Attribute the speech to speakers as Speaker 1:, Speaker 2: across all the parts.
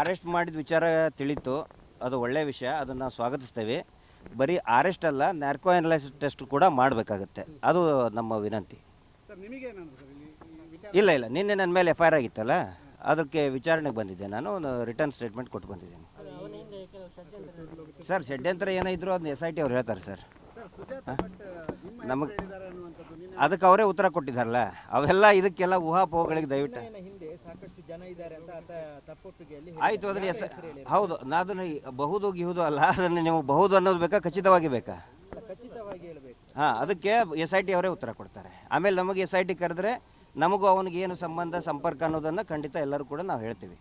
Speaker 1: Arrest ಮಾಡಿದ ವಿಚಾರ ತಿಳಿತು. ಅದು ಒಳ್ಳೆಯ ವಿಷಯ ಅದನ್ನು ನಾವು ಸ್ವಾಗತಿಸ್ತೇವೆ. ಬರೀ ಅರೆಸ್ಟ್ ಅಲ್ಲ ನ್ಯಾರ್ಕೋ ಅನಲೈಸಿಸ್ ಟೆಸ್ಟ್ ಕೂಡ ಮಾಡಬೇಕಾಗುತ್ತೆ. ಅದು ನಮ್ಮ ವಿನಂತಿ.
Speaker 2: ಇಲ್ಲಿ
Speaker 1: ಇಲ್ಲ ನಿನ್ನೆ ನನ್ನ ಮೇಲೆ ಎಫ್ ಐ ಆರ್ ಆಗಿತ್ತಲ್ಲ? ಅದಕ್ಕೆ ವಿಚಾರಣೆಗೆ ಬಂದಿದ್ದೆ. ನಾನು ರಿಟರ್ನ್ ಸ್ಟೇಟ್ಮೆಂಟ್ ಕೊಟ್ಟು ಬಂದಿದ್ದೀನಿ. ಸರ್ ಷಡ್ಯಂತ್ರ ಏನಿದ್ರು ಅದನ್ನ ಎಸ್ ಐ ಟಿ ಅವ್ರು ಹೇಳ್ತಾರೆ ಸರ್. ನಮಗೆ ಅದಕ್ಕೆ ಅವರೇ ಉತ್ತರ ಕೊಟ್ಟಿದ್ದಾರಲ್ಲ? ಅವೆಲ್ಲ ಇದಕ್ಕೆಲ್ಲ ಊಹಾಪೋಹಗಳಿಗೆ ದಯವಿಟ್ಟು. ಆಯ್ತು ಅದ್ರ ಎಸ್ ಹೌದು ನಾ ಅದನ್ನು ಬಹುದು ಗಿಹುದು ಅಲ್ಲ ಅದನ್ನು ನೀವು ಬಹುದು ಅನ್ನೋದು ಬೇಕಾ ಖಚಿತವಾಗಿ ಬೇಕಾ? ಹಾಂ ಅದಕ್ಕೆ ಎಸ್ ಐ ಟಿ ಅವರೇ ಉತ್ತರ ಕೊಡ್ತಾರೆ. ಆಮೇಲೆ ನಮಗೆ ಎಸ್ ಐ ಟಿ ಕರೆದ್ರೆ ನಮಗೂ ಅವನಿಗೆ ಏನು ಸಂಬಂಧ ಸಂಪರ್ಕ ಅನ್ನೋದನ್ನು ಖಂಡಿತ ಎಲ್ಲರೂ ಕೂಡ ನಾವು ಹೇಳ್ತೀವಿ.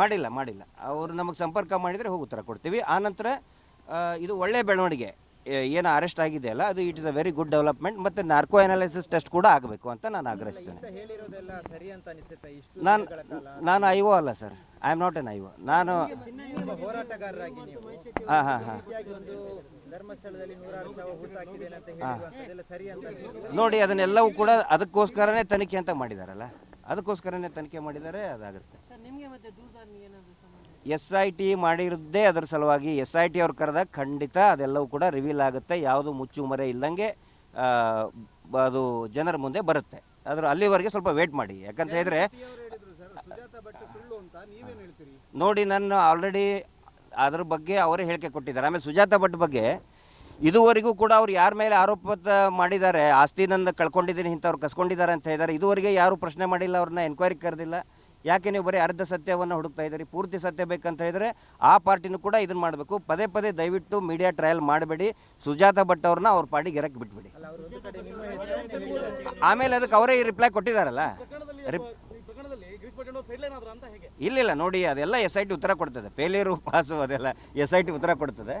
Speaker 1: ಮಾಡಿಲ್ಲ ಮಾಡಿಲ್ಲ. ಅವರು ನಮಗೆ ಸಂಪರ್ಕ ಮಾಡಿದರೆ ಹೋಗಿ ಉತ್ತರ ಕೊಡ್ತೀವಿ. ಆನಂತರ ಇದು ಒಳ್ಳೆ ಬೆಳವಣಿಗೆ. ಏನು ಅರೆಸ್ಟ್ ಆಗಿದೆಯಲ್ಲ ಅದು it is a very good development ಮತ್ತೆ ನಾರ್ಕೋ ಅನಾಲಿಸಿಸ್ ಟೆಸ್ಟ್ ಕೂಡ ಆಗಬೇಕು ಅಂತ ನಾನು ಆಗ್ರಹಿಸ್ತೇನೆ.
Speaker 3: ಇಂತ ಹೇಳಿರೋದೆಲ್ಲ ಸರಿ ಅಂತ ಅನಿಸುತ್ತೆ ಇಷ್ಟು
Speaker 1: ನಾನು ನಾನು ಐವೋ ಅಲ್ಲ sir I am not an Ivo ನಾನು
Speaker 3: ಒಬ್ಬ ಹೋರಾಟಗಾರರಾಗಿ ನೀವು.
Speaker 1: ಹಾಂ ಹಾಂ ಹಾಂ. ನೋಡಿ ಅದನ್ನೆಲ್ಲವೂ ಕೂಡ ಅದಕ್ಕೋಸ್ಕರನೇ ತನಿಖೆ ಅಂತ ಮಾಡಿದಾರಲ್ಲ. ಅದಕ್ಕೋಸ್ಕರನೇ ತನಿಖೆ ಮಾಡಿದ್ದಾರೆ ಅದಾಗುತ್ತೆ. ಎಸ್ ಐ ಟಿ ಮಾಡಿರೋದೇ ಅದರ ಸಲುವಾಗಿ ಎಸ್ ಐ ಟಿ ಅವ್ರು ಕರೆದಾಗ ಖಂಡಿತ ಅದೆಲ್ಲವೂ ಕೂಡ ರಿವೀಲ್ ಆಗುತ್ತೆ. ಯಾವುದು ಮುಚ್ಚುಮರೆ ಇಲ್ಲಂಗೆ ಬ- ಅದು ಜನರ ಮುಂದೆ ಬರುತ್ತೆ. ಅದ್ರ ಅಲ್ಲಿವರೆಗೆ ಸ್ವಲ್ಪ ವೇಟ್ ಮಾಡಿ. ಯಾಕಂತ ಹೇಳಿದ್ರೆ, ನೋಡಿ ನಾನು ಆಲ್ರೆಡಿ ಅದ್ರ ಬಗ್ಗೆ ಅವರೇ ಹೇಳಿಕೆ ಕೊಟ್ಟಿದ್ದಾರೆ. ಆಮೇಲೆ ಸುಜಾತ ಭಟ್ ಬಗ್ಗೆ, ಇದುವರೆಗೂ ಕೂಡ ಅವ್ರು ಯಾರ ಮೇಲೆ ಆರೋಪ ಮಾಡಿದ್ದಾರೆ, ಆಸ್ತಿ ನನ್ನ ಕಳ್ಕೊಂಡಿದ್ದೀನಿ, ಇಂಥವ್ರು ಕಸ್ಕೊಂಡಿದ್ದಾರೆ ಅಂತ ಹೇಳಿದ್ದಾರೆ. ಇದುವರೆಗೆ ಯಾರು ಪ್ರಶ್ನೆ ಮಾಡಿಲ್ಲ, ಅವ್ರನ್ನ ಎನ್ಕ್ವೈರಿ ಕರೆದಿಲ್ಲ. ಯಾಕೆ ನೀವು ಬರೀ ಅರ್ಧ ಸತ್ಯವನ್ನು ಹುಡುಕ್ತಾ ಇದ್ದೀರಿ? ಪೂರ್ತಿ ಸತ್ಯ ಬೇಕಂತ ಹೇಳಿದರೆ ಆ ಪಾರ್ಟಿನೂ ಕೂಡ ಇದನ್ನು ಮಾಡಬೇಕು. ಪದೇ ಪದೇ ದಯವಿಟ್ಟು ಮೀಡಿಯಾ ಟ್ರಯಲ್ ಮಾಡಬೇಡಿ. ಸುಜಾತ ಭಟ್ ಅವ್ರನ್ನ ಅವ್ರ ಪಾರ್ಟಿಗೆ ಎರಕ್ಕೆ ಬಿಟ್ಬಿಡಿ. ಆಮೇಲೆ ಅದಕ್ಕೆ ಅವರೇ ರಿಪ್ಲೈ ಕೊಟ್ಟಿದ್ದಾರಲ್ಲ
Speaker 2: ಈ ಅಂತ ಹೇಗೆ?
Speaker 1: ಇಲ್ಲಿಲ್ಲ ನೋಡಿ ಅದೆಲ್ಲ ಎಸ್ ಐ ಟಿ ಉತ್ತರ ಕೊಡ್ತದೆ. ಫೇಲಿಯರು ಪಾಸು ಅದೆಲ್ಲ ಎಸ್ ಐ ಟಿ ಉತ್ತರ ಕೊಡ್ತದೆ.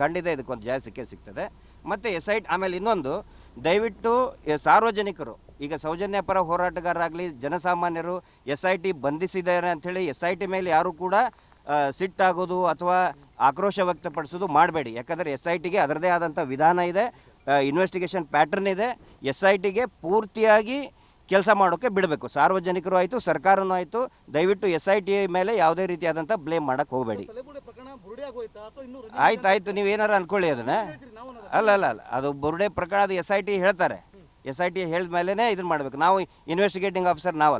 Speaker 1: ಖಂಡಿತ ಇದಕ್ಕೊಂದು ಜಾಯ ಸಿಕ್ಕೇ ಸಿಗ್ತದೆ. ಮತ್ತು ಎಸ್ ಐ ಟಿ ಆಮೇಲೆ ಇನ್ನೊಂದು ದಯವಿಟ್ಟು ಸಾರ್ವಜನಿಕರು ಈಗ ಸೌಜನ್ಯ ಪರ ಹೋರಾಟಗಾರರಾಗಲಿ ಜನಸಾಮಾನ್ಯರು ಎಸ್ ಐ ಟಿ ಬಂಧಿಸಿದ್ದಾರೆ ಅಂಥೇಳಿ ಎಸ್ ಐ ಟಿ ಮೇಲೆ ಯಾರು ಕೂಡ ಸಿಟ್ಟಾಗೋದು ಅಥವಾ ಆಕ್ರೋಶ ವ್ಯಕ್ತಪಡಿಸೋದು ಮಾಡಬೇಡಿ. ಯಾಕಂದರೆ ಎಸ್ ಐ ಟಿಗೆ ಅದರದೇ ಆದಂಥ ವಿಧಾನ ಇದೆ ಇನ್ವೆಸ್ಟಿಗೇಷನ್ ಪ್ಯಾಟರ್ನ್ ಇದೆ. ಎಸ್ ಐ ಟಿಗೆ ಪೂರ್ತಿಯಾಗಿ ಕೆಲಸ ಮಾಡೋಕ್ಕೆ ಬಿಡಬೇಕು. ಸಾರ್ವಜನಿಕರು ಆಯಿತು, ಸರ್ಕಾರನೂ ಆಯಿತು, ದಯವಿಟ್ಟು ಎಸ್ ಐ ಟಿ ಮೇಲೆ ಯಾವುದೇ ರೀತಿಯಾದಂಥ ಬ್ಲೇಮ್ ಮಾಡೋಕ್ಕೆ ಹೋಗಬೇಡಿ. ಆಯ್ತು ಆಯಿತು ನೀವು ಏನಾರು ಅನ್ಕೊಳ್ಳಿ ಅದನ್ನು. ಅಲ್ಲ ಅಲ್ಲ ಅಲ್ಲ, ಅದು ಬುರುಡೆ ಪ್ರಕರಣ, ಅದು ಎಸ್ ಐ ಟಿ ಹೇಳ್ತಾರೆ. ಎಸ್ ಐ ಟಿ ಹೇಳಿದ ಮೇಲೇ ಇದನ್ನು ಮಾಡಬೇಕು. ನಾವು ಇನ್ವೆಸ್ಟಿಗೇಟಿಂಗ್ ಆಫೀಸರ್ ನಾವಲ್ಲ.